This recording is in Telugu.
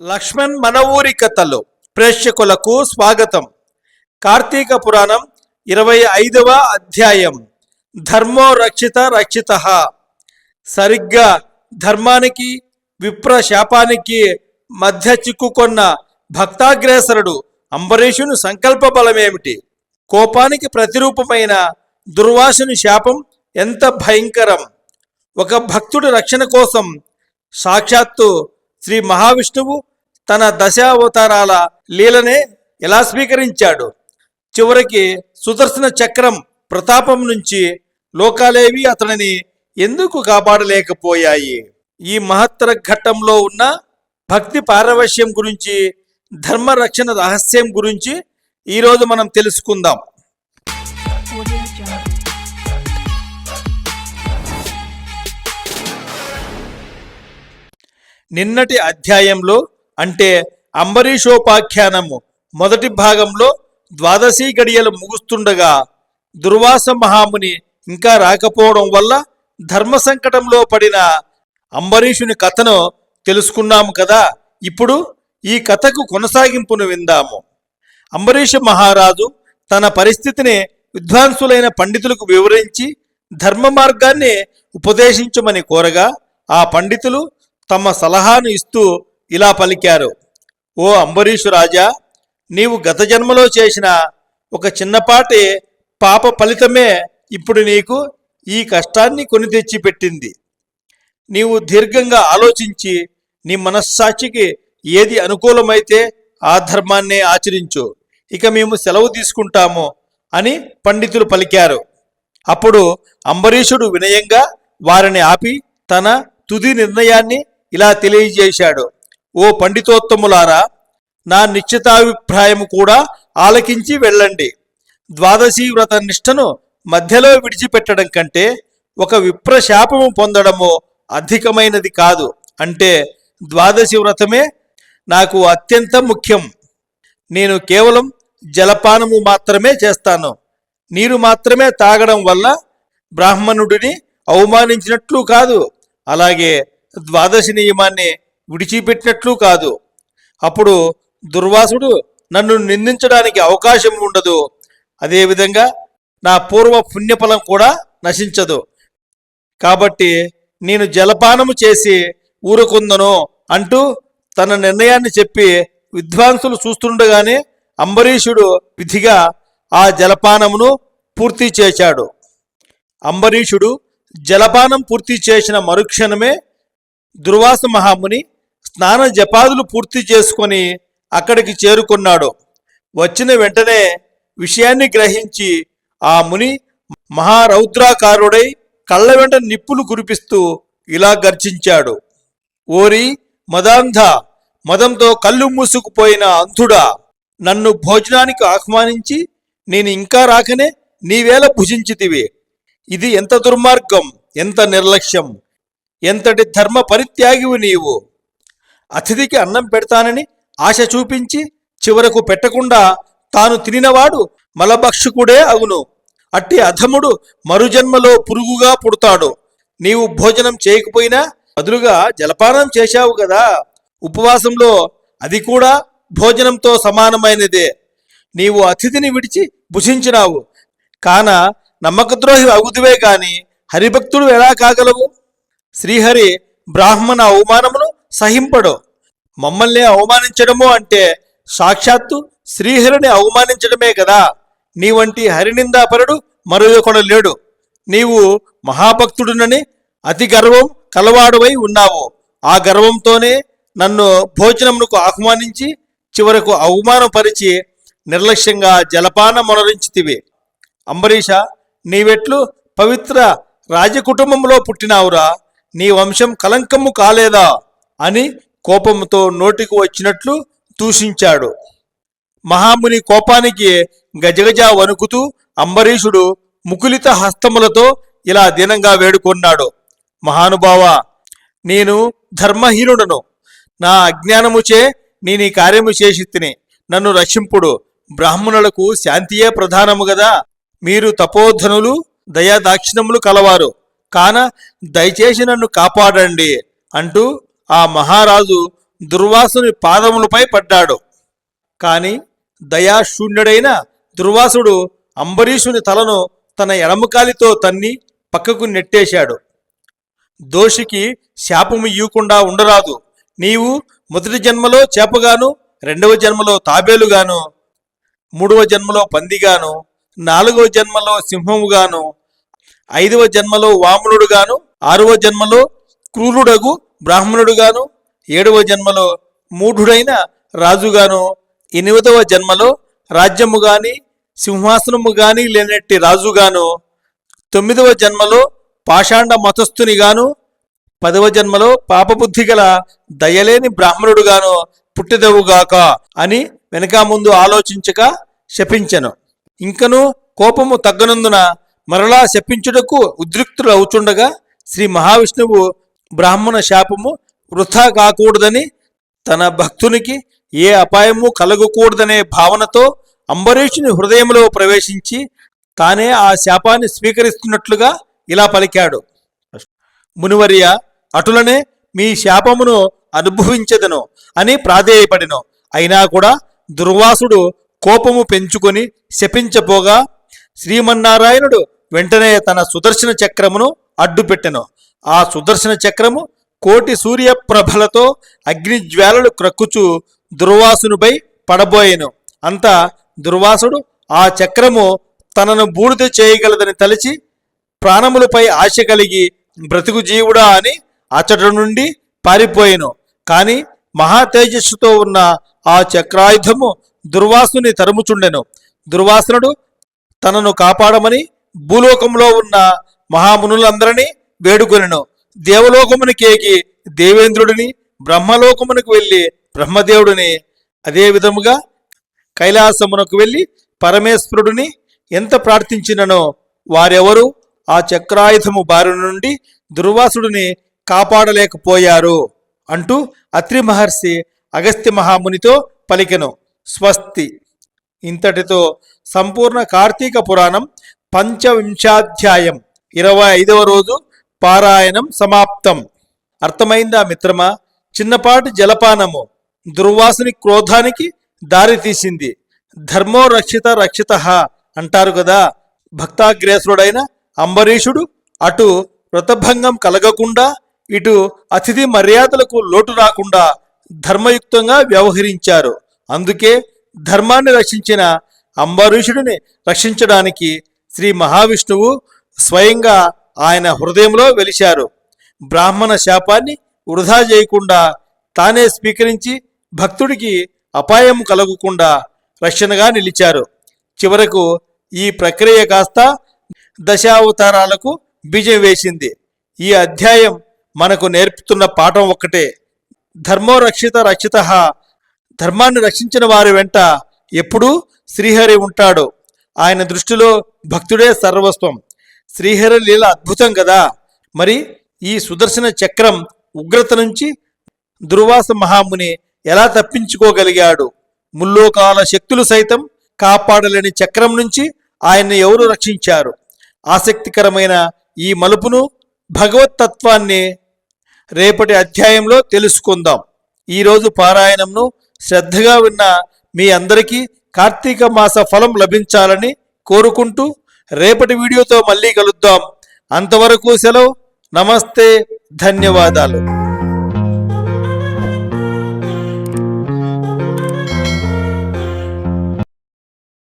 లక్ష్మణ్ మన ఊరి కథలు ప్రేక్షకులకు స్వాగతం. కార్తీక పురాణం ఇరవై ఐదవ అధ్యాయం. ధర్మో రక్షిత రక్షిత. సరిగ్గా ధర్మానికి విప్ర శాపానికి మధ్య చిక్కుకొన్న భక్తాగ్రేసరుడు అంబరీషుని సంకల్ప బలమేమిటి? కోపానికి ప్రతిరూపమైన దుర్వాసుని శాపం ఎంత భయంకరం! ఒక భక్తుడి రక్షణ కోసం సాక్షాత్తు శ్రీ మహావిష్ణువు తన దశావతారాల లీలనే ఎలా స్వీకరించాడు? చివరికి సుదర్శన చక్రం ప్రతాపం నుంచి లోకాలేవి అతనిని ఎందుకు కాపాడలేకపోయాయి? ఈ మహత్తర ఘట్టంలో ఉన్న భక్తి పారవశ్యం గురించి ధర్మ రక్షణ రహస్యం గురించి ఈరోజు మనం తెలుసుకుందాం. నిన్నటి అధ్యాయంలో అంటే అంబరీషోపాఖ్యానము మొదటి భాగంలో ద్వాదశి గడియలు ముగుస్తుండగా దుర్వాస మహాముని ఇంకా రాకపోవడం వల్ల ధర్మ సంకటంలో పడిన అంబరీషుని కథను తెలుసుకున్నాము కదా. ఇప్పుడు ఈ కథకు కొనసాగింపును విందాము. అంబరీష మహారాజు తన పరిస్థితిని విద్వాంసులైన పండితులకు వివరించి ధర్మ మార్గాన్ని ఉపదేశించమని కోరగా ఆ పండితులు తమ సలహాను ఇస్తూ ఇలా పలికారు ఓ అంబరీషు రాజా నీవు గత జన్మలో చేసిన ఒక చిన్నపాటి పాప ఫలితమే ఇప్పుడు నీకు ఈ కష్టాన్ని కొని తెచ్చి పెట్టింది నీవు దీర్ఘంగా ఆలోచించి నీ మనస్సాక్షికి ఏది అనుకూలమైతే ఆ ధర్మాన్నే ఆచరించు. ఇక మేము సెలవు తీసుకుంటాము అని పండితులు పలికారు. అప్పుడు అంబరీషుడు వినయంగా వారిని ఆపి తన తుది నిర్ణయాన్ని ఇలా తెలియజేశాడు. ఓ పండితోత్తములారా నా నిశ్చితాభిప్రాయం కూడా ఆలకించి వెళ్ళండి. ద్వాదశి వ్రత నిష్టను మధ్యలో విడిచిపెట్టడం కంటే ఒక విప్రశాపము పొందడము అధికమైనది కాదు. అంటే ద్వాదశి వ్రతమే నాకు అత్యంత ముఖ్యం. నేను కేవలం జలపానము మాత్రమే చేస్తాను. నీరు మాత్రమే తాగడం వల్ల బ్రాహ్మణుడిని అవమానించినట్లు కాదు. అలాగే ద్వాదశి నియమాన్ని విడిచిపెట్టినట్లు కాదు. అప్పుడు దుర్వాసుడు నన్ను నిందించడానికి అవకాశం ఉండదు. అదేవిధంగా నా పూర్వ పుణ్యఫలం కూడా నశించదు. కాబట్టి నేను జలపానము చేసి ఊరుకుందను అంటూ తన నిర్ణయాన్ని చెప్పి విద్వాంసులు చూస్తుండగానే అంబరీషుడు విధిగా ఆ జలపానమును పూర్తి చేశాడు. అంబరీషుడు జలపానం పూర్తి చేసిన మరుక్షణమే దుర్వాస మహాముని స్నాన జపాదులు పూర్తి చేసుకొని అక్కడికి చేరుకున్నాడు. వచ్చిన వెంటనే విషయాన్ని గ్రహించి ఆ ముని మహారౌద్రాకారుడై కళ్ళ వెంట నిప్పులు కురిపిస్తూ ఇలా గర్జించాడు. ఓరి మదాంధ మదంతో కళ్ళు మూసుకుపోయిన అంధుడా నన్ను భోజనానికి ఆహ్వానించి నేను ఇంకా రాకనే నీవేళ భుజించితివి. ఇది ఎంత దుర్మార్గం ఎంత నిర్లక్ష్యం ఎంతటి ధర్మ పరిత్యాగివు నీవు. అతిథికి అన్నం పెడతానని ఆశ చూపించి చివరకు పెట్టకుండా తాను తినినవాడు మలభక్షకుడే అగును అట్టి అధముడు మరుజన్మలో పురుగుగా పుడతాడు. నీవు భోజనం చేయకపోయినా బదులుగా జలపానం చేశావు కదా. ఉపవాసంలో అది కూడా భోజనంతో సమానమైనదే. నీవు అతిథిని విడిచి భుజించినావు. కాన నమ్మకద్రోహి అగుదువే కాని హరిభక్తుడు ఎలా కాగలవు? శ్రీహరి బ్రాహ్మణ అవమానమును సహింపడు. మమ్మల్ని అవమానించడము అంటే సాక్షాత్తు శ్రీహరిని అవమానించడమే కదా. నీ వంటి హరినిందాపరుడు మరొకడు లేడు. నీవు మహాభక్తుడునని అతి గర్వం కలవాడువై ఉన్నావు. ఆ గర్వంతోనే నన్ను భోజనమునకు ఆహ్వానించి చివరకు అవమానపరిచి నిర్లక్ష్యంగా జలపాన మొనరించితివి. అంబరీష నీవెట్లు పవిత్ర రాజకుటుంబంలో పుట్టినావురా. నీ వంశం కలంకము కాలేదా? అని కోపంతో నోటికి వచ్చినట్లు దూషించాడు మహాముని కోపానికి గజగజ వణుకుతూ అంబరీషుడు ముకులిత హస్తములతో ఇలా దీనంగా వేడుకొన్నాడు. మహానుభావ నేను ధర్మహీనుడను. నా అజ్ఞానముచే నేను ఈ కార్యము చేసి తిని నన్ను రక్షింపుడు. బ్రాహ్మణులకు శాంతియే ప్రధానము గదా. మీరు తపోధనులు దయాదాక్షిణములు కలవారు. కాన దయచేసి నన్ను కాపాడండి అంటూ ఆ మహారాజు దుర్వాసుని పాదములపై పడ్డాడు. కాని దయాశూన్యుడైన దుర్వాసుడు అంబరీషుని తలను తన ఎడమకాలితో తన్ని పక్కకు నెట్టేశాడు. దోషికి శాపము ఇవ్వకుండా ఉండరాదు. నీవు మొదటి జన్మలో చేపగాను రెండవ జన్మలో తాబేలుగాను మూడవ జన్మలో పందిగాను నాలుగవ జన్మలో సింహముగాను ఐదవ జన్మలో వామనుడుగాను ఆరవ జన్మలో క్రూరుడగు బ్రాహ్మణుడుగాను ఏడవ జన్మలో మూఢుడైన రాజుగాను ఎనిమిదవ జన్మలో రాజ్యము గాని సింహాసనము గాని లేనట్టి రాజుగాను తొమ్మిదవ జన్మలో పాషాండ మతస్థునిగాను పదవ జన్మలో పాపబుద్ధి గల దయలేని బ్రాహ్మణుడుగాను పుట్టిదవుగాక అని వెనక ముందు ఆలోచించక శపించెను. ఇంకను కోపము తగ్గనందున మరలా శపించుటకు ఉద్రిక్తులు అవుచుండగా శ్రీ మహావిష్ణువు బ్రాహ్మణ శాపము వృథా కాకూడదని తన భక్తునికి ఏ అపాయము కలగకూడదనే భావనతో అంబరీషుని హృదయంలో ప్రవేశించి తానే ఆ శాపాన్ని స్వీకరిస్తున్నట్లుగా ఇలా పలికాడు. మునివర్య అటులనే మీ శాపమును అనుభవించదను అని ప్రాధేయపడిను. అయినా కూడా దుర్వాసుడు కోపము పెంచుకొని శపించబోగా శ్రీమన్నారాయణుడు వెంటనే తన సుదర్శన చక్రమును అడ్డుపెట్టెను ఆ సుదర్శన చక్రము కోటి సూర్యప్రభలతో అగ్నిజ్వాలలు క్రక్కుచు దుర్వాసునిపై పడబోయెను. అంత దుర్వాసుడు ఆ చక్రము తనను బూడిద చేయగలదని తలచి ప్రాణములపై ఆశ కలిగి బ్రతుకు జీవుడా అని అతడి నుండి పారిపోయెను. కాని మహాతేజస్సుతో ఉన్న ఆ చక్రాయుధము దుర్వాసుని తరుముచుండెను. దుర్వాసునుడు తనను కాపాడమని భూలోకంలో ఉన్న మహామునులందరినీ వేడుకొనెను. దేవలోకమునికేకి దేవేంద్రుడిని బ్రహ్మలోకమునకు వెళ్ళి బ్రహ్మదేవుడిని అదే విధముగా కైలాసమునకు వెళ్ళి పరమేశ్వరుడిని ఎంత ప్రార్థించిననో వారెవరు ఆ చక్రాయుధము బారి నుండి దుర్వాసుడిని కాపాడలేకపోయారు అంటూ అత్రి మహర్షి అగస్త్య మహామునితో పలికెను. స్వస్తి. ఇంతటితో సంపూర్ణ కార్తీక పురాణం పంచవింశాధ్యాయం. ఇరవై ఐదవ రోజు పారాయణం సమాప్తం. అర్థమైందా మిత్రమా? చిన్నపాటి జలపానము దుర్వాసుని క్రోధానికి దారితీసింది ధర్మో రక్షిత రక్షిత అంటారు కదా. భక్తాగ్రేసుడైన అంబరీషుడు అటు వ్రతభంగం కలగకుండా ఇటు అతిథి మర్యాదలకు లోటు రాకుండా ధర్మయుక్తంగా వ్యవహరించారు. అందుకే ధర్మాన్ని రక్షించిన అంబరీషుడిని రక్షించడానికి శ్రీ మహావిష్ణువు స్వయంగా ఆయన హృదయంలో వెలిశారు. బ్రాహ్మణ శాపాన్ని వృధా చేయకుండా తానే స్వీకరించి భక్తుడికి అపాయం కలగకుండా రక్షణగా నిలిచారు. చివరకు ఈ ప్రక్రియ కాస్త దశావతారాలకు బీజం వేసింది. ఈ అధ్యాయం మనకు నేర్పుతున్న పాఠం ఒక్కటే. ధర్మో రక్షిత రక్షిత. ధర్మాన్ని రక్షించిన వారి వెంట ఎప్పుడూ శ్రీహరి ఉంటాడు. ఆయన దృష్టిలో భక్తుడే సర్వస్వం. శ్రీహర లీల అద్భుతం కదా? మరి ఈ సుదర్శన చక్రం ఉగ్రత నుంచి దుర్వాస మహాముని ఎలా తప్పించుకోగలిగాడు? ముల్లోకాల శక్తులు సైతం కాపాడలేని చక్రం నుంచి ఆయన్ని ఎవరు రక్షించారు? ఆసక్తికరమైన ఈ మలుపును భగవతత్వాన్ని రేపటి అధ్యాయంలో తెలుసుకుందాం. ఈరోజు పారాయణంను శ్రద్ధగా విన్న మీ అందరికీ కార్తీక మాస ఫలం లభించాలని కోరుకుంటూ రేపటి వీడియోతో మళ్ళీ కలుద్దాం. అంతవరకు సెలవు. నమస్తే. ధన్యవాదాలు.